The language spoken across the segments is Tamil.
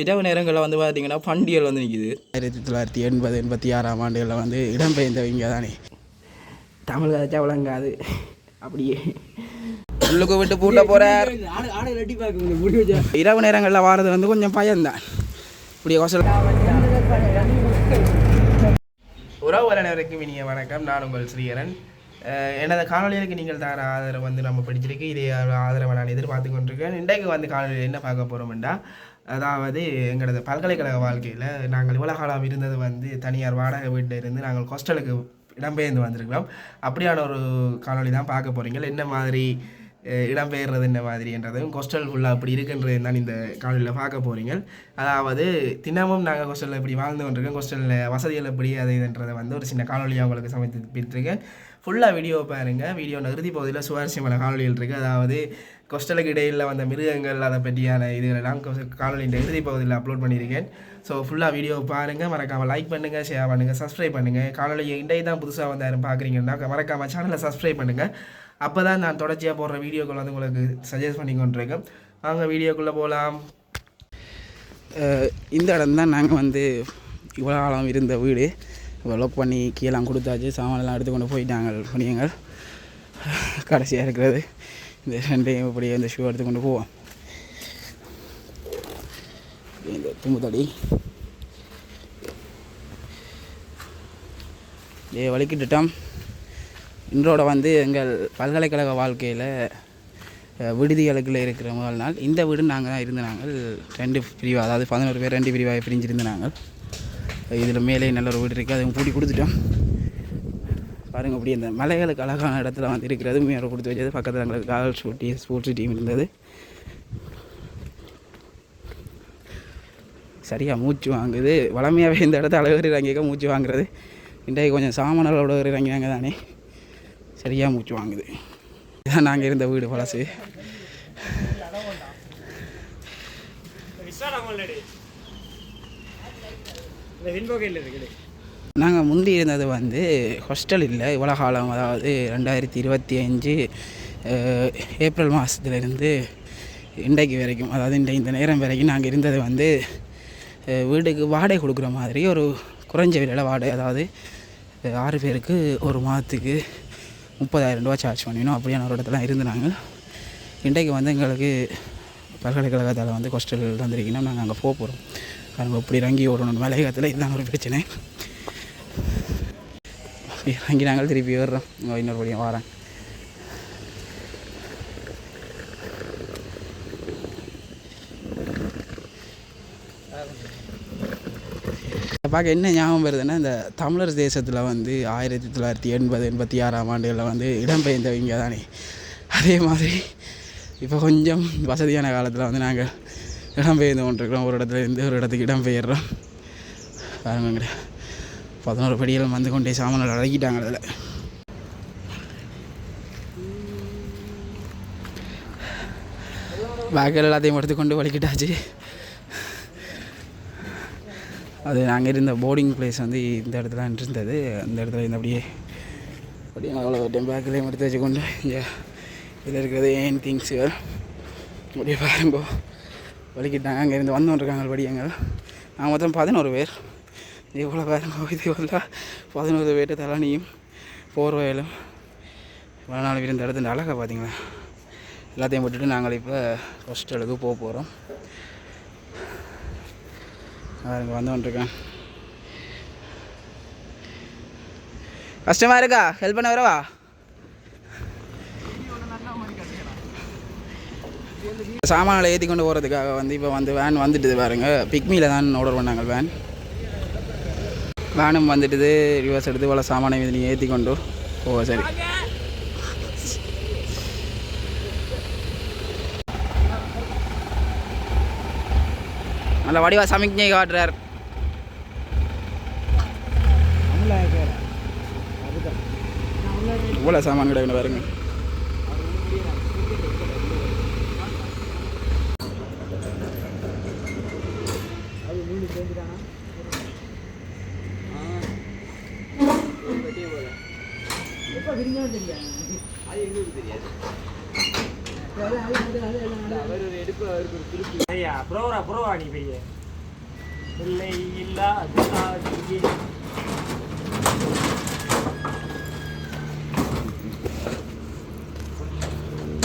இரவு நேரங்களில் வந்து பார்த்தீங்கன்னா பண்டிகைகள் வந்து நிற்கிது ஆயிரத்தி தொள்ளாயிரத்தி எண்பது எண்பத்தி ஆறாம் ஆண்டுகளில் வந்து இடம்பெயர்ந்தவங்க தானே. தமிழ் கதைச்சா விளங்காது. அப்படியே. உள்ளுக்கு விட்டு பூட்ட போகிறார் இரவு நேரங்களில் வாரது வந்து கொஞ்சம் பயம்தான். இப்படி கோசல் உறவு அனைவருக்கும் இனிய வணக்கம். நான் உங்கள் ஸ்ரீகரன் எனது காணொலிகளுக்கு நீங்கள் தர ஆதரவு வந்து நம்ம படிச்சிருக்கு. இதே ஆதரவை நான் எதிர்பார்த்து கொண்டிருக்கேன் இன்றைக்கு வந்து காணொலியில் என்ன பார்க்க போகிறோம்டா அதாவது எங்களது பல்கலைக்கழக வாழ்க்கையில் நாங்கள் இவ்வளோ காலம் இருந்தது வந்து தனியார் வாடகை வீட்டில் இருந்து நாங்கள் ஹாஸ்டலுக்கு இடம்பெயர்ந்து வந்திருக்கிறோம். அப்படியான ஒரு காணொலி தான் பார்க்க போகிறீங்க என்ன மாதிரி இடம்பெயர்றது என்ன மாதிரின்றதும் ஹாஸ்டல் ஃபுல்லாக அப்படி இருக்குன்றது தான் இந்த காணொலியில் பார்க்க போகிறீங்க அதாவது தினமும் நாங்கள் ஹாஸ்டலில் இப்படி வாழ்ந்து கொண்டிருக்கோம். ஹாஸ்டலில் வசதிகள் எப்படி அது இதுன்றதை வந்து ஒரு சின்ன காணொலியாக உங்களுக்கு சமைத்து பிடித்திருக்கேன் ஃபுல்லாக வீடியோ பாருங்கள் வீடியோ இறுதி பகுதியில் சுவாரஸ்யமான காணொலிகள் இருக்குது அதாவது கொஸ்டலுக்கு இடையில் வந்த மிருகங்கள் அதை பற்றியான இதுகளெல்லாம் காணொலியின் இறுதி பகுதியில் அப்லோட் பண்ணியிருக்கேன். ஸோ ஃபுல்லாக வீடியோ பாருங்கள் மறக்காமல் லைக் பண்ணுங்கள் ஷேர் பண்ணுங்கள் சப்ஸ்கிரைப் பண்ணுங்கள் காணொலி இன்றைக்கு தான் புதுசாக வந்து யாரும் பார்க்குறீங்கன்னா மறக்காமல் சேனலை சப்ஸ்கிரைப் பண்ணுங்கள் அப்போ தான் நான் தொடர்ச்சியாக போடுற வீடியோக்கள் வந்து உங்களுக்கு சஜஸ்ட் பண்ணி கொண்டிருக்கேன் வாங்க வீடியோக்குள்ளே போகலாம் இந்த இடம் தான் நாங்கள் வந்து இவ்வளோ காலம் இருந்த வீடு. இப்போ லொக் பண்ணி கீழே கொடுத்தாச்சு. சாமானெல்லாம் எடுத்து கொண்டு போயிட்டாங்க பணியங்கள் கடைசியாக இருக்கிறது. இந்த ரெண்டையும் இப்படி இந்த ஷூ எடுத்து கொண்டு போவோம் இந்த தும்புத்தடி இதே வலிக்கிட்டுட்டோம். இன்றோட வந்து எங்கள் பல்கலைக்கழக வாழ்க்கையில் விடுதி அழகில் இருக்கிற முதல் நாள். இந்த வீடு நாங்கள் தான் இருந்து நாங்கள் ரெண்டு பிரிவாக அதாவது பதினோரு பேர் ரெண்டு பிரிவாக பிரிஞ்சிருந்து நாங்கள். இதில் மேலே நல்ல ஒரு வீடு இருக்குது அதை பூட்டி கொடுத்துட்டோம். பாருங்கள் அப்படி இந்த மலைகளுக்கு அழகான இடத்துல வந்து இருக்கிறது. மேலே கொடுத்து வச்சது பக்கத்தில் எங்களுக்கு கால் ஷூட்டி ஸ்போர்ட்ஸ் டீம் இருந்தது. சரியாக மூச்சு வாங்குது. வளமையாகவே இந்த இடத்த அழகு இறங்கிக்க மூச்சு வாங்குறது. இன்றைக்கு கொஞ்சம் சாமானங்களோட இறங்கினாங்க தானே. சரியாக மூச்சு வாங்குது. இதான் நாங்கள் இருந்த வீடு பழசு. நாங்கள் முந்தி இருந்தது வந்து ஹாஸ்டல் இல்லை இவ்வளோ காலம் அதாவது ரெண்டாயிரத்தி இருபத்தி அஞ்சு ஏப்ரல் மாதத்துலேருந்து இன்றைக்கு வரைக்கும் அதாவது இந்த இந்த நேரம் வரைக்கும் நாங்கள் இருந்தது வந்து வீடுக்கு வீட்டுக்கு வாடகை கொடுக்குற மாதிரி ஒரு குறைஞ்ச விலையில் வாடகை. அதாவது ஆறு பேருக்கு ஒரு மாதத்துக்கு முப்பதாயிரம் ரூபா சார்ஜ் பண்ணினோம். அப்படியான ஒரு இடத்துல இருந்து நாங்கள் இன்றைக்கு வந்து எங்களுக்கு பல்கலைக்கழகத்தால் வந்து ஹாஸ்டல் வந்துருக்கீங்கன்னா நாங்கள் அங்கே போக போகிறோம் காரணம் இப்படி இறங்கி ஓடணும். மலையகத்தில் இதுதான் ஒரு பிரச்சனை. இங்கே நாங்கள் திருப்பி வர்றோம். இன்னொரு படியும் வரேன். பார்க்க என்ன ஞாபகம் வருதுன்னா இந்த தமிழர் தேசத்தில் வந்து ஆயிரத்தி தொள்ளாயிரத்தி எண்பது எண்பத்தி ஆறாம் ஆண்டுகளில் வந்து இடம்பெயர்ந்தவங்க தானே அதே மாதிரி இப்போ கொஞ்சம் வசதியான காலத்தில் வந்து நாங்கள் இடம்பெயர்ந்து கொண்டிருக்கிறோம். ஒரு இடத்துல இருந்து ஒரு இடத்துக்கு இடம்பெயர்றோம். பாருங்க பதினோரு படிகள் வந்து கொண்டே சாமான்கள் அடக்கிட்டாங்க அதில். பேக்கில் எல்லாத்தையும் எடுத்துக்கொண்டு வலிக்கிட்டாச்சு அது நாங்கள் இருந்த போர்டிங் பிளேஸ் வந்து இந்த இடத்துல இருந்தது. அந்த இடத்துல இந்த அப்படியே அப்படியே அவ்வளோ டைம் பேக்கிலையும் எடுத்து வச்சுக்கொண்டு இங்கே இதில் இருக்கிறது ஏன் திங்ஸ் அப்படியே பாருங்க. வலிக்கிட்டாங்க அங்கேருந்து வந்துருக்காங்க படி எங்கள் நாங்கள் மொத்தம் பதினோரு பேர். இவ்வளோ பாருங்க இது இவ்வளோ பதினோரு பேர் தலனியும் போர்வையிலும் இவ்வளோ நாள் இருந்த இடத்துல அழகா பார்த்தீங்களா எல்லாத்தையும் போட்டுட்டு நாங்கள் இப்போ ஹாஸ்டலுக்கு போக போகிறோம் பாருங்க வந்துருக்கேன் கஷ்டமாக இருக்கா? ஹெல்ப் பண்ண வரவா? சாமான்களை ஏற்றி கொண்டு போகிறதுக்காக வந்து இப்போ வந்து வேன் வந்துட்டுது பாருங்க. பிக்மியில் தான் ஆர்டர் பண்ணாங்க வேன் வேனும் வந்துட்டுது ரிவர்ஸ் எடுத்து இவ்வளோ சாமானை இது நீங்கள் ஏற்றி கொண்டு ஓ சரி நல்ல வடிவா சமிக்ஞை காட்டுறார். இவ்வளோ சாமான் கிடையாது பாருங்க. ஐயா ப்ரோவரா ப்ரோவா நீ பெரிய இல்லை ஆடியே.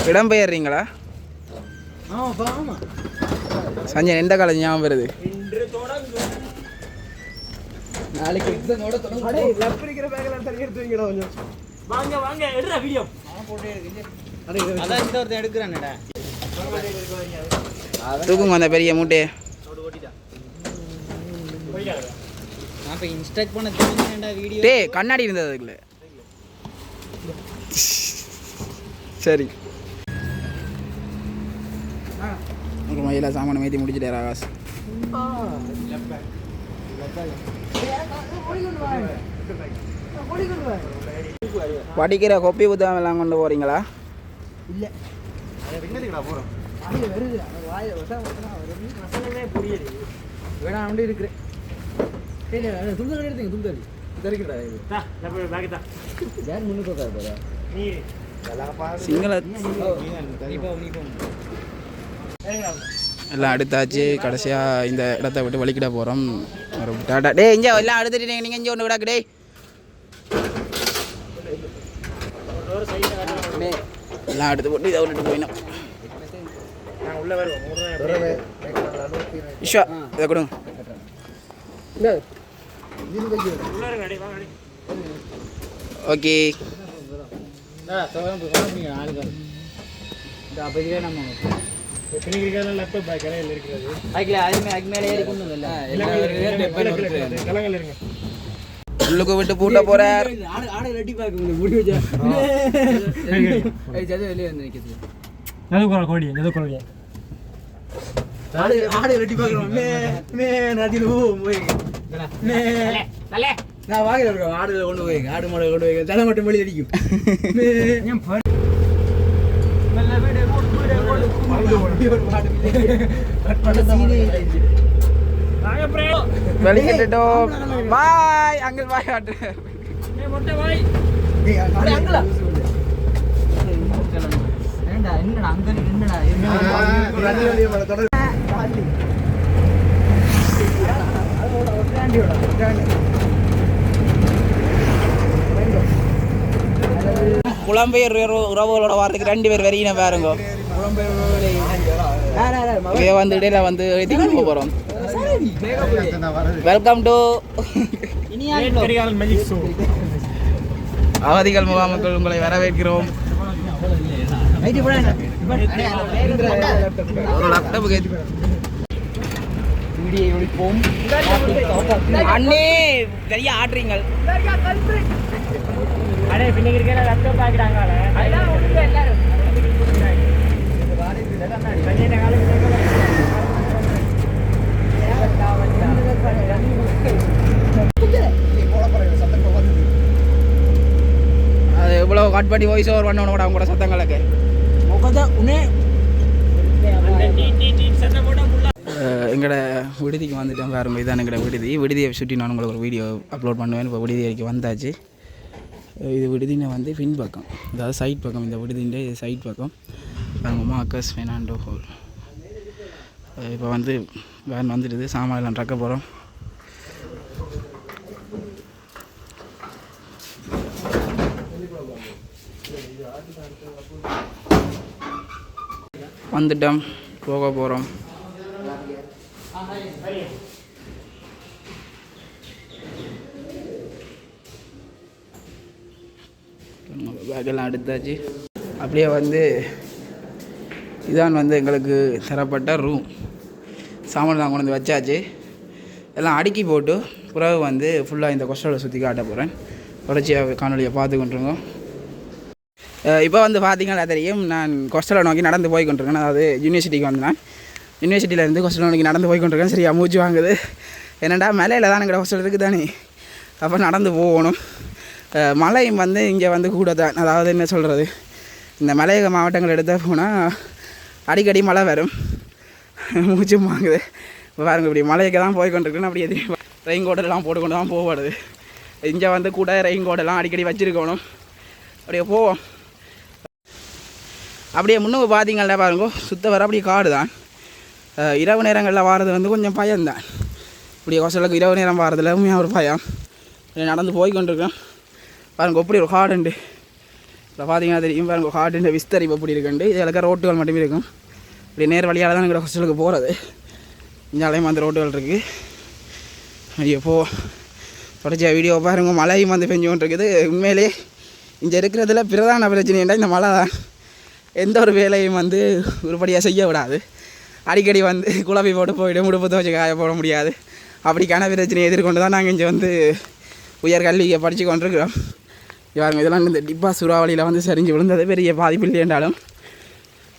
இடம்பெயர்றீங்களா. சஞ்சய் எந்த காலேஜ் ஞாபகம் வருது? இன்று தொடங்கும் நாளைக்கு எக்ஸாமோட அடே லப் இருக்கிற பேக்கெல்லாம் தள்ளி கொஞ்சம். வாங்க வாங்க எடுறா வீடியோ அதான் இந்த ஒருத்தன் எடுக்கிறானடா. தூக்குங்க அந்த பெரிய மூட்டையை. டேய் கண்ணாடி இருந்தது அதுக்குள்ள. சரி. அப்புறமா எல்லா சாமானும் ஏற்றி முடிச்சிட்டார் ஆகாஷ் படிக்கிற கொப்பி புத்தகம் எல்லாம் கொண்டு போறீங்களா? தா, நான் போய் bag தா. நீ. சிங்கள எல்லாம் அடுத்தாச்சு. கடைசியாக இந்த இடத்த விட்டு வலிக்கிட போகிறோம் ஒரு டாடா. டேய் இங்கே எல்லாம் அடுத்துட்டு நீங்கள் இங்கே ஒன்று விடாக்கு. டேய், எல்லாம் அடுத்து போட்டு இதை விட்டுட்டு போயினோம் விஸ்வா இதை கொடுங்க. ஓகே. அப்போதையே நம்ம பின்னுக்கு இருக்கிறதுல laptop bag கரையில் இருக்கிறது. அதுக்குள்ள அதுமே அதுக்கு வரல கலங்கல் இருங்க. உள்ளுக்கு விட்டு பூட்ட போறார் எதுக்குள்ள கோடி எதுக்குள்ள நான் வாங்கில இருக்கேன் ஆடுல கொண்டு போய் ஆடு மாடு கொண்டு போய் தலை மட்டும் வெளியே அடிக்கும் வெளிக்கிட்டோம் பாய் அங்கிள் பாய் ஆட்டு என்னடா என்னடா அங்க என்னடா புலம்பெயர் உறவு- உறவுகளோட வாரத்துக்கு ரெண்டு பேர் வெறியின பாருங்க இதை வந்து இடையில வந்து ஏற்றி போகிறோம் வெல்கம் டு. அவதிகள் முகாமுக்குள் உங்களை வரவேற்கிறோம் ஒரு அண்ணே நிறைய ஆடுறீங்கள் அடே, பின்னுக்கு இருக்கிற laptop bag டாங்கால. அது எவ்வளோ கட் பண்ணி வாய்ஸ் ஓவர் பண்ணணும் கூட அவங்க கூட சத்தங்களுக்கு அந்த டீ, எங்களோட விடுதிக்கு வந்துட்டேன் பாருங்க இதான் எங்களோட விடுதி. விடுதியை சுற்றி நான் உங்களுக்கு ஒரு வீடியோ அப்லோட் பண்ணுவேன். இப்போ விடுதி வரைக்கும் வந்தாச்சு. இது விடுதினை வந்து பின்பக்கம் அதாவது சைட் பக்கம். இந்த விடுதிൻ്റെ சைட் பக்கம். பாருங்க மார்க்கஸ் ஃபெர்னாண்டோ ஹோல். இப்போ வந்து வேன் வந்துடுது. சாமான் எல்லாம் ட்ரக்க போகிறோம் வந்துட்டோம். போக போகிறோம் பேக்கெல்லாம் எடுத்தாச்சு. அப்படியே வந்து இதான் வந்து எங்களுக்கு தரப்பட்ட ரூம் சாமான் தான் கொண்டு வந்து வச்சாச்சு. எல்லாம் அடுக்கி போட்டு பிறகு வந்து ஃபுல்லாக இந்த கொஸ்டலை சுற்றி காட்ட போகிறேன் தொடர்ச்சியாக காணொலியை பார்த்து கொண்டிருங்க இப்போ வந்து பார்த்தீங்கன்னா தெரியும் நான் கொஸ்டலை நோக்கி நடந்து போய் கொண்டிருக்கேன் அதாவது யூனிவர்சிட்டிக்கு வந்து நான் யூனிவர்சிட்டியிலேருந்து கொஸ்டலை நோக்கி நடந்து போய் கொண்டிருக்கேன் சரியா மூச்சு வாங்குது. என்னடா மலையில் தான் எங்கள் ஹாஸ்டல் இருக்குது தானே? அப்போ நடந்து போகணும். மலையும் மழையும் வந்து இங்கே வந்து கூட தான் அதாவது என்ன சொல்கிறது இந்த மலையக மாவட்டங்கள் எடுத்தால் போனால் அடிக்கடி மழை வரும். மூச்சும் வாங்குது. இப்போ பாருங்க இப்படி மலைக்கு தான் போய் கொண்டிருக்கேன் அப்படியே ரெயின் கோடெல்லாம் போட்டுக்கொண்டு தான் போகாது இங்கே வந்து கூட ரெயின் கோடெல்லாம் அடிக்கடி வச்சுருக்கணும். அப்படியே போவோம். அப்படியே முன்னுக்கு பார்த்தீங்கன்னா பாருங்க சுத்த வர அப்படியே காடு தான் இரவு நேரங்களில் வாரது வந்து கொஞ்சம் பயம்தான். இப்படி கொசலுக்கு இரவு நேரம் வாரதில் உண்மையாக ஒரு பயம். நடந்து போய் கொண்டிருக்கேன் பாருங்க எப்படி ஒரு காடுண்டு இப்போ பார்த்தீங்கன்னா தெரியும் பாருங்க ஹார்டு விஸ்தரிப்பு எப்படி இருக்குண்டு இது இருக்க ரோட்டுகள் மட்டுமே இருக்கும். இப்படி நேர் வழியால் தான் எங்களோட ஹாஸ்டலுக்கு போகிறது இஞ்சாலையும் அந்த ரோட்டுகள் இருக்குது ஐயோ போ. தொடர்ச்சியாக வீடியோ பாருங்க மழையும் வந்து பெஞ்சு கொண்டு இருக்குது உண்மையிலே இங்கே இருக்கிறதுல பிரதான பிரச்சனை என்ன இந்த மழை தான் எந்த ஒரு வேலையும் வந்து உருப்படியாக செய்ய விடாது. அடிக்கடி வந்து குழப்பி போட்டு போயிடும் உடுப்பு துவச்சி காய போட முடியாது. அப்படிக்கான பிரச்சனையை எதிர்கொண்டு தான் நாங்கள் இங்கே வந்து உயர்கல்வியை படித்து கொண்டிருக்கிறோம். இவங்க இதெல்லாம் இந்த டிப்பா சூறாவளியில் வந்து சரிஞ்சு விழுந்தது. பெரிய பாதிப்பு இல்லை என்றாலும்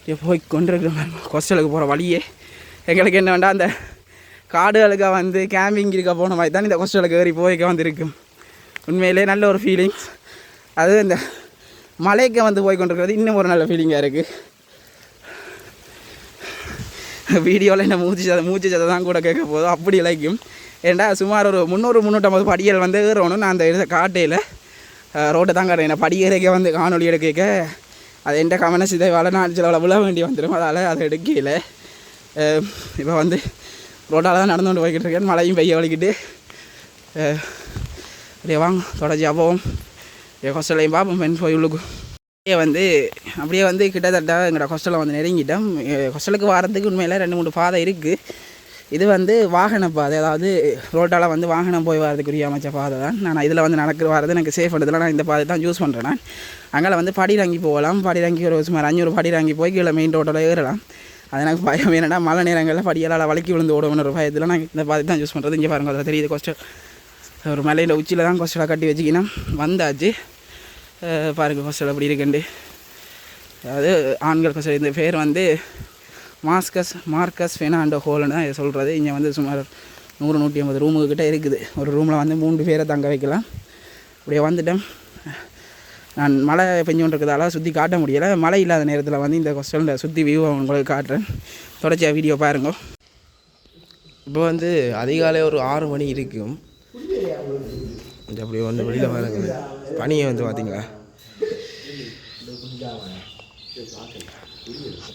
இங்கே போய் கொண்டிருக்கிறோம் ஹாஸ்டலுக்கு போகிற வழியே. எங்களுக்கு என்ன வேண்டாம் அந்த காடுகளுக்கு வந்து கேம்பிங் இருக்க போன மாதிரி தான் இந்த ஹாஸ்டலுக்கு ஏறி போய்க்க வந்திருக்கும். உண்மையிலே நல்ல ஒரு ஃபீலிங்ஸ் அது இந்த மலைக்கு வந்து போய் கொண்டிருக்கிறது இன்னும் ஒரு நல்ல ஃபீலிங்காக இருக்குது வீடியோவில் என்ன மூச்சு சதை மூச்சு சதை தான் கூட கேட்க போதும் அப்படி இழைக்கும். ஏண்டா சுமார் ஒரு முந்நூறு முந்நூற்றம்பது படிகள் வந்து ஏறணும் நான் அந்த இதை காட்டையில் ரோட்டை தான் காட்டுறேன். என்ன வந்து காணொலி எடுக்க அது எந்த கவன சிதைவால் நான் சில விழ வேண்டி வந்துடும் அதால் அதை எடுக்கல இப்போ வந்து ரோட்டால் தான் நடந்து கொண்டு போய்கிட்டு இருக்கேன். மழையும் பெய்ய வலிக்கிட்டு அப்படியே வாங்க தொடர்ச்சியாக போவோம். என் பார்ப்போம் பெண் போய் உள்ளுக்கு. அப்படியே வந்து அப்படியே வந்து கிட்டத்தட்ட எங்களோட ஹாஸ்டலில் வந்து நெருங்கிட்டோம். ஹாஸ்டலுக்கு வரதுக்கு உண்மையில் ரெண்டு மூணு பாதை இருக்குது இது வந்து வாகன பாதை அதாவது ரோட்டால் வந்து வாகனம் போய் வரதுக்குரிய அமைச்ச பாதை தான். நான் இதில் வந்து நடக்கிற வரது எனக்கு சேஃப் எடுத்துல நான் இந்த பாதை தான் யூஸ் பண்ணுறேன் நான். அங்கே வந்து படிரங்கி போகலாம். படிரங்கி ஒரு சுமார் அஞ்சூறு படிரங்கி போய் கீழே மெயின் ரோட்டில் ஏறலாம். அது எனக்கு பயம். என்னடா மழை நேரங்களில் படியலால் வலிக்கி விழுந்து ஓடுவோம்னு ஒரு பயத்தில் நான் இந்த பாதை தான் யூஸ் பண்ணுறது இங்கே பாருங்கள் அதில் தெரியுது கொஸ்டல் ஒரு மலையில் உச்சியில் தான் கொஸ்டலை கட்டி வச்சுக்கினோம். வந்தாச்சு. பாருங்கள் பாருங்க கொஸ்டல் அப்படி இருக்குண்டு அதாவது ஆண்கள் கொஸ்டல் இந்த பேர் வந்து மாஸ்கஸ் மார்க்கஸ் ஃபெனாண்டோ ஹோல்னு தான் சொல்கிறது இங்கே வந்து சுமார் நூறு நூற்றி ஐம்பது ரூமுக்கு கிட்டே இருக்குது. ஒரு ரூமில் வந்து மூன்று பேரை தங்க வைக்கலாம். அப்படியே வந்துட்டேன் நான் மழை பெஞ்சு சுற்றி காட்ட முடியலை. மழை இல்லாத நேரத்தில் வந்து இந்த கொஸ்டலில் சுற்றி வியூவை உங்களுக்கு காட்டுறேன். தொடர்ச்சியாக வீடியோ பாருங்க. இப்போ வந்து அதிகாலை ஒரு ஆறு மணி இருக்கும். கொஞ்சம் அப்படியே வந்து வெளியில் பாருங்க பனியை வந்து பார்த்தீங்களா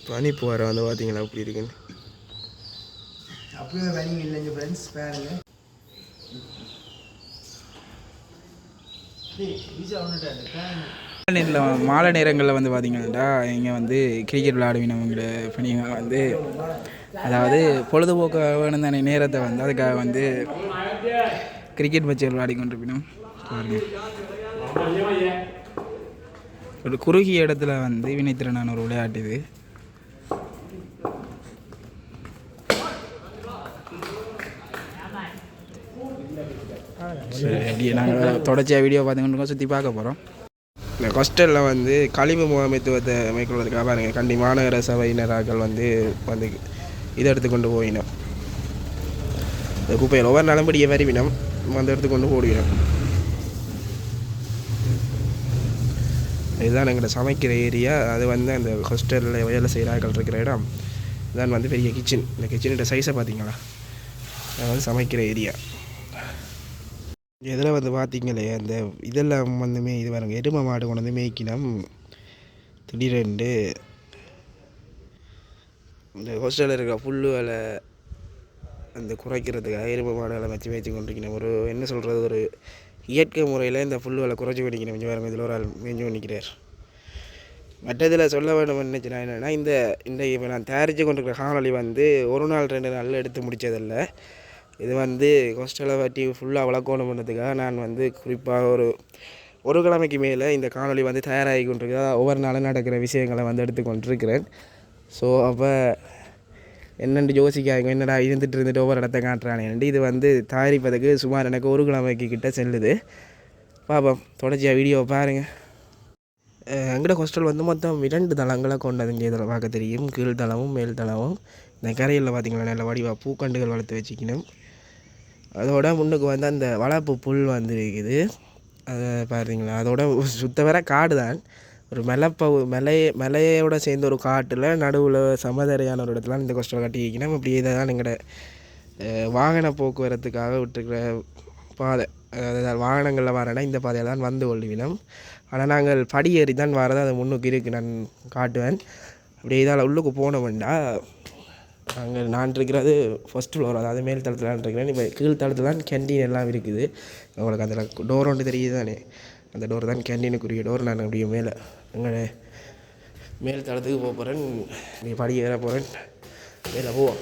பனி போகிற வந்து பார்த்தீங்களா அப்படி இருக்குன்னு? அப்படியே ரன்னிங் இல்லைங்க ஃப்ரெண்ட்ஸ் பாருங்க நேரில் மாலை நேரங்களில் வந்து பார்த்தீங்கன்னா இங்கே வந்து கிரிக்கெட் விளையாடுவினவங்கள பணிங்க வந்து அதாவது பொழுதுபோக்கு தானே நேரத்தை வந்து அதுக்காக வந்து கிரிக்கெட் வச்சு விளையாடி கொண்டிருப்பினோம். பாருங்க. ஒரு குறுகிய இடத்துல வந்து வினைத்திறனான ஒரு விளையாட்டு இது. அப்படியே நாங்கள் தொடர்ச்சியாக வீடியோ பார்த்துக்கிட்டு சுற்றி பார்க்க போகிறோம் இந்த ஹாஸ்டலில் வந்து கழிவு முகாமைத்துவத்தை மேற்கொள்வதற்காக பாருங்க. கண்டி மாநகர சபையினராக்கள் வந்து வந்து இதை எடுத்து கொண்டு போயினோம் இந்த குப்பையில் ஒவ்வொரு நலம்படியை வரிவினம் அந்த இடத்துக்கு கொண்டு ஓடிடும் இதுதான் எங்களை சமைக்கிற ஏரியா அது வந்து அந்த ஹாஸ்டலில் வேலை செய்கிறார்கள் இருக்கிற இடம். இதான் வந்து பெரிய கிச்சன் இந்த கிச்சனோட சைஸை பார்த்தீங்களா அது வந்து சமைக்கிற ஏரியா இதில் வந்து பார்த்தீங்களே அந்த இதெல்லாம் வந்துமே இது பாருங்க எருமை மாடு கொண்டு வந்து மேய்க்கினோம் திடீரென்று இந்த ஹோஸ்டலில் இருக்கிற புல்லு வேலை அந்த குறைக்கிறதுக்காக எருமை மாடுகளை வச்சு மேய்ச்சி கொண்டிருக்கணும் ஒரு என்ன சொல்கிறது ஒரு இயற்கை முறையில் இந்த புல்லுகளை குறைச்சி பண்ணிக்கணும் கொஞ்சம் வேறு இதில் ஒரு ஆள் மேஞ்சு பண்ணிக்கிறார் மற்றதில் சொல்ல வேண்டும் நினச்சினா என்னென்னா இந்த இந்த இப்போ நான் தயாரித்து கொண்டிருக்கிற காணொளி வந்து ஒரு நாள் ரெண்டு நாளில் எடுத்து முடித்ததில்லை இது வந்து ஹோஸ்டலை பற்றி ஃபுல்லாக வளர்க்கணும் பண்ணுறதுக்காக நான் வந்து குறிப்பாக ஒரு ஒரு கிழமைக்கு மேலே இந்த காணொலி வந்து தயாராகி கொண்டிருக்கிறா ஒவ்வொரு நாளும் நடக்கிற விஷயங்களை வந்து எடுத்து கொண்டிருக்கிறேன் ஸோ அப்போ என்னென்று யோசிக்காங்க என்னடா இருந்துட்டு இருந்துட்டு ஒவ்வொரு இடத்த காட்டுறானேன்ட்டு இது வந்து தயாரிப்பதற்கு சுமார் எனக்கு ஒரு கிழமைக்கு கிட்டே செல்லுது. பாப்போம் தொடர்ச்சியாக வீடியோவை பாருங்கள் எங்களோட ஹாஸ்டல் வந்து மொத்தம் இரண்டு தளங்களை கொண்டதுங்க. இதில் பார்க்க தெரியும் கீழ் தளமும் மேல் தளமும். இந்த கரையில் பார்த்தீங்களா நல்ல வடிவாக பூக்கண்டுகள் வளர்த்து வச்சுக்கணும். அதோட முன்னுக்கு வந்து அந்த வளர்ப்பு புல் வந்துருக்குது. அதை பார்த்தீங்களா அதோட சுத்த வர காடு தான் ஒரு மலைப்பகு மலை மலையோட சேர்ந்த ஒரு காட்டில் நடுவில் சமதரையான ஒரு இடத்துல இந்த ஹாஸ்டல் கட்டி வைக்கணும் அப்படி இதான் எங்களோட வாகன போக்குவரத்துக்காக விட்டுருக்கிற பாதை. அதாவது வாகனங்களில் வரேன்னா இந்த பாதையில் தான் வந்து கொள்ளுவினோம். ஆனால் நாங்கள் படி ஏறி தான் வரது அது முன்னுக்கு இருக்குது நான் காட்டுவேன். அப்படியே இதால் உள்ளுக்கு போனோம்டா நாங்கள் நான் இருக்கிறது ஃபஸ்ட் ஃப்ளோர் அதாவது மேல் தளத்தில் இருக்கிறேன். இப்போ கீழ் தளத்தில் தான் கேன்டீன் எல்லாம் இருக்குது. உங்களுக்கு அதில் டோர் ஒன்று தெரியுது தானே? அந்த டோர் தான் கேண்டீனுக்குரிய டோர் நான் அப்படியே மேலே எங்களை மேல் தளத்துக்கு போக போகிறேன் நீ படி ஏற போகிறேன் மேலே போவோம்.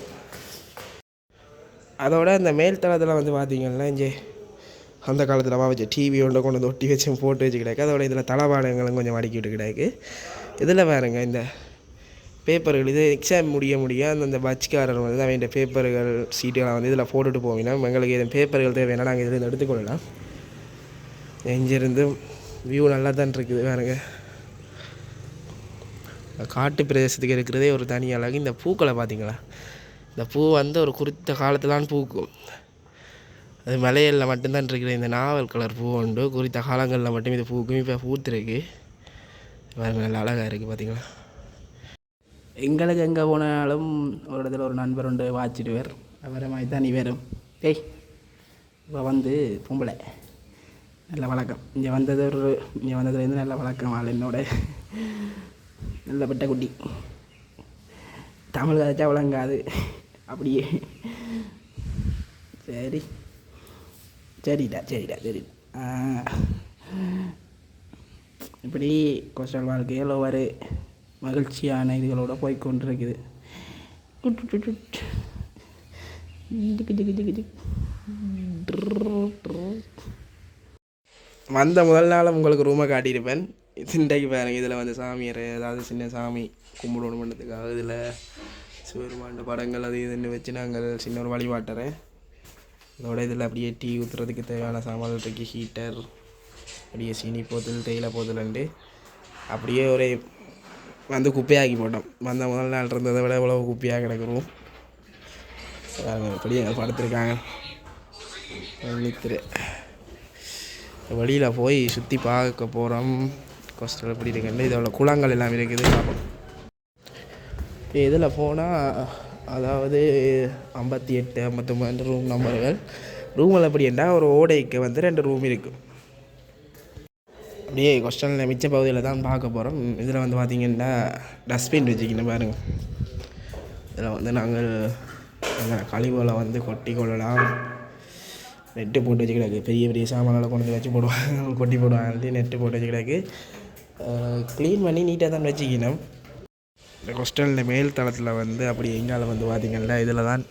அதோட இந்த மேல் தளத்தில் வந்து பார்த்தீங்கன்னா இங்கே அந்த காலத்தில் வச்ச டிவி ஒன்றை கொண்டு வந்து ஒட்டி வச்சு போட்டு வச்சு கிடக்கு. அதோட இதில் தளபாடங்களும் கொஞ்சம் அடுக்கி விட்டு கிடக்கு. இதில் பாருங்க இந்த பேப்பர்கள் இது எக்ஸாம் முடிய முடிய அந்தந்த பட்ச்காரர் வந்து அவன் பேப்பர்கள் சீட்டுகளை வந்து இதில் போட்டுட்டு போவீங்கன்னா எங்களுக்கு எதுவும் பேப்பர்கள் தேவைன்னா நாங்கள் இதில் எடுத்துக்கொள்ளலாம். இங்கேருந்து வியூ நல்லா தான் இருக்குது பாருங்க. காட்டு பிரதேசத்துக்கு இருக்கிறதே ஒரு தனி அழகு. இந்த பூக்களை பார்த்தீங்களா? இந்த பூ வந்து ஒரு குறித்த காலத்திலான் பூக்கும். அது மலையில் மட்டும்தான் இருக்கிற இந்த நாவல் கலர் பூ உண்டு. குறித்த காலங்களில் மட்டும் இது பூக்கும். இப்போ பூத்துருக்கு. பாருங்க நல்லா அழகாக இருக்குது பார்த்தீங்களா? எங்களுக்கு எங்கே போனாலும் ஒரு இடத்துல ஒரு நண்பர் உண்டு வாச்சிடுவார். அவரை மாதிரி தான் நீ வரும் டேய் இப்போ வந்து பொம்பளை. நல்ல வழக்கம் இங்கே வந்தது ஒரு இங்கே வந்ததுலேருந்து நல்ல வழக்கம் ஆள் என்னோட. நல்ல குட்டி. தமிழ் கதைச்சா விளங்காது. அப்படியே. சரி. சரிடா சரிடா சரி. இப்படி கோஸ்டல் வாழ்க்கையில் ஒவ்வொரு மகிழ்ச்சியான இதுகளோட போய் கொண்டிருக்குது டுட் டுட் டுட். ஜிகு ஜிகு ஜிகு ஜிகு. ட்ரு ட்ரு. வந்த முதல் நாள் உங்களுக்கு ரூமை காட்டியிருப்பேன். சிண்டைக்கு பாருங்க இதில் வந்து சாமியார் ஏதாவது சின்ன சாமி கும்பிடணும் பண்ணுறதுக்காக இதில் சிவருமாண்ட படங்கள் அது இதுன்னு வச்சு நாங்கள் சின்ன ஒரு வழிபாட்டுறேன் இதோட இதில் அப்படியே டீ ஊற்றுறதுக்கு தேவையான சாமான் இருக்கு ஹீட்டர் அப்படியே சீனி போத்தல் தேயிலை போத்தலுண்டு. அப்படியே ஒரே வந்து குப்பையாக்கி போட்டோம். வந்த முதல் நாள் இருந்ததை விட இவ்வளோ குப்பையாக கிடக்குறோம். அப்படியே படுத்துருக்காங்க. நித்திரை. வெளியில் போய் சுற்றி பார்க்க போகிறோம் கோஸ்டல் எப்படி இருக்குன்னு இதோட குளங்கள் எல்லாம் இருக்குது பார்ப்போம். இதில் போனால் அதாவது ஐம்பத்தி எட்டு ஐம்பத்தொம்பது ரூம் நம்பர்கள் ரூமில் எப்படின்னா ஒரு ஓடைக்கு வந்து ரெண்டு ரூம் இருக்குது அப்படியே கொஸ்டனில் மிச்ச பகுதியில் தான் பார்க்க போகிறோம் இதில் வந்து பார்த்திங்கன்னா டஸ்ட்பின் வச்சுக்கணும் பாருங்க. இதில் வந்து நாங்கள் கழிவுகளை வந்து கொட்டி கொள்ளலாம். நெட்டு போட்டு வச்சு கிடக்கு பெரிய பெரிய சாமான்களை கொண்டு வந்து வச்சு போடுவாங்க. கொட்டி போடுவாங்க. நெட்டு போட்டு வச்சு கிடக்கு க்ளீன் பண்ணி நீட்டாக தான் வச்சுக்கணும். இந்த ஹாஸ்டலில் மேல் தளத்தில் வந்து அப்படி எங்கால வந்து பார்த்திங்கன்னா இதில் தான்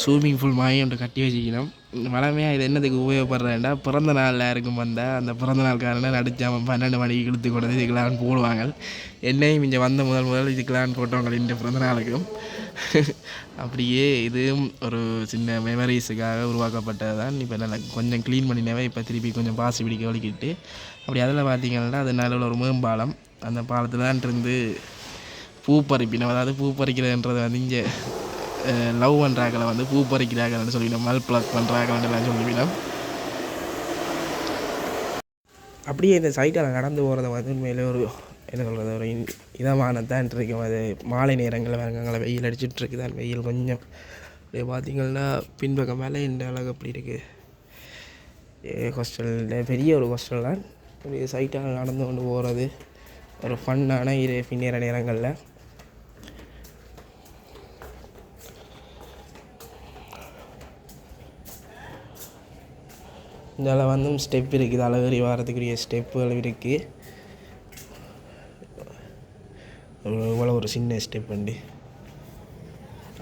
ஸ்விம்மிங் ஃபுல் மாதிரி ஒன்று கட்டி வச்சுக்கணும். வளமையாக இது என்னதுக்கு உபயோகப்படுறேன்டா பிறந்த நாளில் இருக்கும் வந்தால் அந்த பிறந்த நாள்காரனை நடிச்சாம பன்னெண்டு மணிக்கு இழுத்து கொண்டு வந்து இதுக்கெல்லாம் போடுவாங்க. என்னையும் இங்கே வந்த முதல் முதல் இதுக்கெல்லாம் போட்டவங்க இந்த பிறந்த நாளுக்கும். அப்படியே இதுவும் ஒரு சின்ன மெமரிஸுக்காக உருவாக்கப்பட்டது தான் இப்போ நல்லா கொஞ்சம் க்ளீன் பண்ணினவே இப்போ திருப்பி கொஞ்சம் பாசி பிடிக்க வலிக்கிட்டு அப்படி அதில் பார்த்தீங்கன்னா அது நடுவில் ஒரு மேம்பாலம். அந்த பாலத்தில் தான் இருந்து பூ பறிப்பினம் அதாவது பூ பறிக்கிறதுன்றது வந்து இங்கே லவ் பண்ணுறாக்களை வந்து பூ பறிக்கிறாங்கன்னு சொல்லிவிடும் மல் ப்ளக் பண்ணுறாங்கன்னு சொல்லிவிடும். அப்படியே இந்த சைட்டில் நடந்து போகிறத வந்து உண்மையிலே ஒரு என்ன சொல்கிறது ஒரு இன் வானத்தான் இருக்கும் அது. மாலை நேரங்களில் வேறுங்களை வெயில் அடிச்சுட்டு இருக்குதான் வெயில் கொஞ்சம் அப்படியே பார்த்தீங்கன்னா பின்பக்கம் மேலே இந்த அழகு அப்படி இருக்குது ஏ ஹாஸ்டலில் பெரிய ஒரு ஹாஸ்டல் தான். ஒரு சைட்டாக நடந்து கொண்டு போகிறது ஒரு ஃபன்னான இரு பின்னேற நேரங்களில். இதில் வந்து ஸ்டெப் இருக்குது. அளவேறி வாரத்துக்குரிய ஸ்டெப்புகள் இருக்குது இவ்வளோ ஒரு சின்ன ஸ்டெப் வண்டி.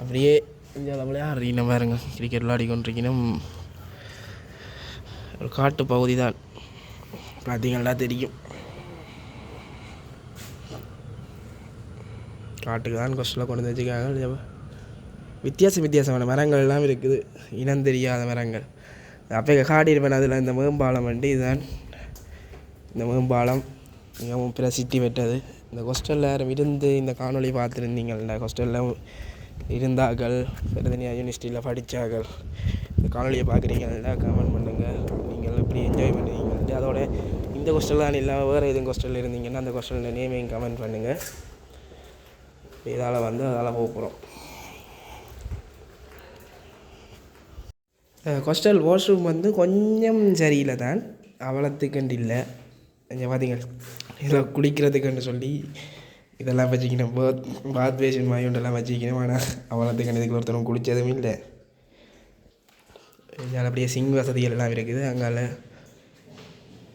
அப்படியே இந்த விளையாடுறீங்க பாருங்க. கிரிக்கெட் விளையாடி கொண்டிருக்கணும் ஒரு காட்டு பகுதி தான் பார்த்தீங்கன்னா தெரியும். காட்டுக்கு தான் கொஸ்டில் கொண்டு வந்து வச்சுக்காங்க வித்தியாச வித்தியாசமான மரங்கள்லாம் இருக்குது. இனம் தெரியாத மரங்கள். அப்போ காட்டியிருப்பேன் அதில் இந்த மேம்பாலம் வண்டி இதுதான். இந்த மேம்பாலம் மிகவும் பிரசித்தி பெற்றது. இந்த ஹாஸ்டலில் இருந்து இந்த காணொளி பார்த்துருந்தீங்கள்ல ஹாஸ்டலில் இருந்தார்கள். பெருதனியா யூனிவர்சிட்டியில் படித்தார்கள் இந்த காணொலியை பார்க்குறீங்கள்ல கமெண்ட் பண்ணுங்கள் நீங்கள் எப்படி என்ஜாய் பண்ணுவீங்கள்ட்டு. அதோட இந்த ஹாஸ்டல் தான் இல்லாமல் வேறு எதுவும் ஹாஸ்டலில் இருந்தீங்கன்னா அந்த ஹாஸ்டலில் நேமையும் கமெண்ட் பண்ணுங்கள் இதால் வந்து அதால் போக போகிறோம் ஹாஸ்டல் வாஷ்ரூம் வந்து கொஞ்சம் சரியில்லை தான் அவ்வளோத்துக்கண்டு இல்லை. கொஞ்சம் பார்த்தீங்க இதெல்லாம் குளிக்கிறதுக்குன்னு சொல்லி இதெல்லாம் வச்சுக்கணும் பாத் பாத் பேஷன் மாதிரி வச்சுக்கணும் ஆனால் அவ்வளோத்துக்கு இதுக்கு ஒருத்தரும் குளித்ததும் இல்லை. நல்லபடியாக அப்படியே சிங் வசதிகள் எல்லாம் இருக்குது. அங்கால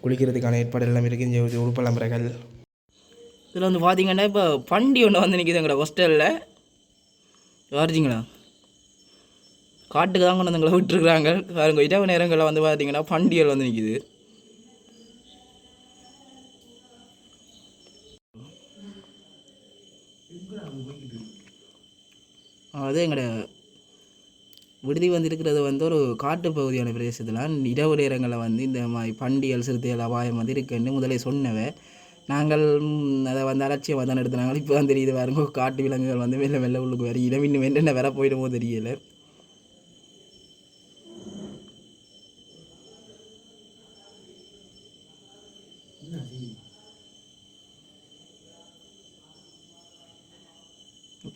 குளிக்கிறதுக்கான ஏற்பாடு எல்லாம் இருக்குது. இந்த உருப்பலம்பரைகள் இதில் வந்து பார்த்தீங்கன்னா இப்போ பண்டி ஒன்று வந்து நிற்கிது எங்களோட ஹாஸ்டலில் வாரிச்சிங்களா காட்டுக்கு தான் கொண்டு வந்து எங்களை விட்டுருக்குறாங்க. பாருங்க இரவு நேரங்களில் வந்து பார்த்தீங்கன்னா பண்டிகள் வந்து நிற்கிது அது எங்களோட விடுதி வந்திருக்கிறது வந்து ஒரு காட்டு பகுதியான பிரதேசத்தில். இரவு நேரங்களில் வந்து இந்த மாதிரி பண்டிகள் சிறுத்தைகள் அபாயம் வந்து இருக்குன்னு முதலே சொன்னவை. நாங்கள் அதை வந்து அலட்சியம் தான் எடுத்தாங்க இப்போ தான் தெரியுது பாருங்க காட்டு விலங்குகள் வந்து மெல்ல மெல்ல உள்ளுக்கு வேறு இடம் இன்னும் என்னென்ன வர போயிடுமோ தெரியல.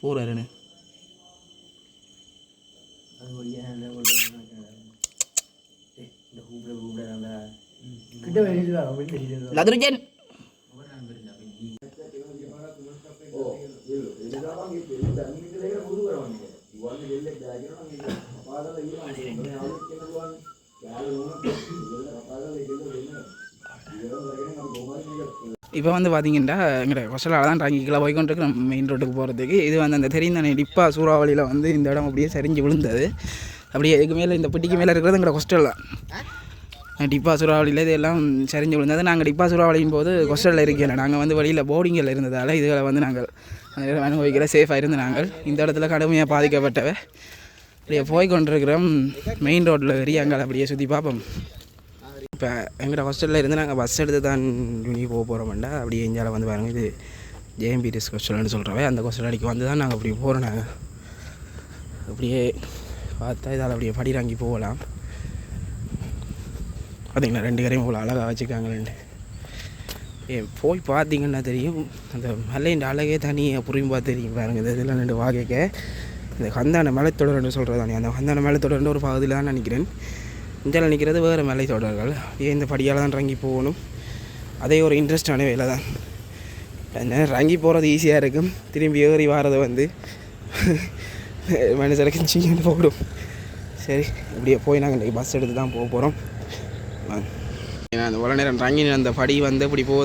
போகிறாருன்னு கிட்ட வெளியில் வா வெளியில் லதுருஜன் இப்போ வந்து பார்த்தீங்கன்னா எங்களோட கொசலால் தான் டாங்கிக்கெல்லாம் போய்கொண்டிருக்கிறோம். மெயின் ரோட்டுக்கு போகிறதுக்கு இது வந்து அந்த தெரியுந்தானே டிப்பா சூறாவளியில் வந்து இந்த இடம் அப்படியே சரிஞ்சு விழுந்தது. அப்படியே இதுக்கு மேலே இந்த பெட்டிக்கு மேலே இருக்கிறது எங்களோட ஹாஸ்டல் தான். டிப்பா சூறாவளியில் இதெல்லாம் சரிஞ்சு விழுந்தது. நாங்கள் டிப்பா சூறாவளியின் போது கொஸ்டலில் இருக்கல நாங்கள் வந்து வழியில் போர்டிங்கில் இருந்ததால் இதுகளை வந்து நாங்கள் அனுபவிக்கிற சேஃபாக இருந்து நாங்கள். இந்த இடத்துல கடுமையாக பாதிக்கப்பட்டவ. அப்படியே போய் கொண்டிருக்கிறோம். மெயின் ரோட்டில் ஏறி அங்கே அப்படியே சுற்றி பார்ப்போம். இப்போ எங்கள்கிட்ட ஹாஸ்டலில் இருந்து நாங்கள் பஸ் எடுத்து தான் யூனி போக போகிறோம்டா அப்படியே இந்தியாவில் வந்து பாருங்கள் இது ஜேஎம்பிடிஎஸ் ஹாஸ்டல்னு சொல்கிறவே அந்த ஹாஸ்டல் அடிக்கு வந்து தான் நாங்கள் அப்படி போகிறோம் நாங்கள் அப்படியே பார்த்தா இதால் அப்படியே படிராங்கி போகலாம். பார்த்தீங்களா ரெண்டு கரையும் இவ்வளோ அழகாக வச்சுருக்காங்களேன்ட்டு. ஏ போய் பார்த்தீங்கன்னா தெரியும். அந்த மலையின் அழகே தனியாக புரியும்பா தெரியும். பாருங்க இந்த இதெல்லாம் ரெண்டு வாகைக்க. இந்த கந்தான மலைத்தொடர்னு சொல்கிறது தானே. அந்த கந்தான மலைத்தொடர்னு ஒரு பகுதியில் தான் நினைக்கிறேன். இந்தியாவில் நிற்கிறது வேறு மலைத்தொடர்கள் அப்படியே இந்த படியால் தான் இறங்கி போகணும்? அதே ஒரு இன்ட்ரெஸ்டான வேலை தான். இறங்கி போகிறது ஈஸியாக இருக்கும். திரும்பி ஏறி வாரது வந்து மனுஷனுக்கு சீக்கிரம் போடும். சரி இப்படியே போய் நாங்கள் இன்றைக்கி பஸ் எடுத்து தான் போக போகிறோம் அந்த உள்ள நேரம் தங்கி அந்த படி வந்து இப்படி போகுது.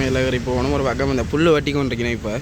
மேலே ஏறி போகணும். ஒரு பக்கம் இந்த புல் வட்டி கொண்டிருக்கணும் இப்போ.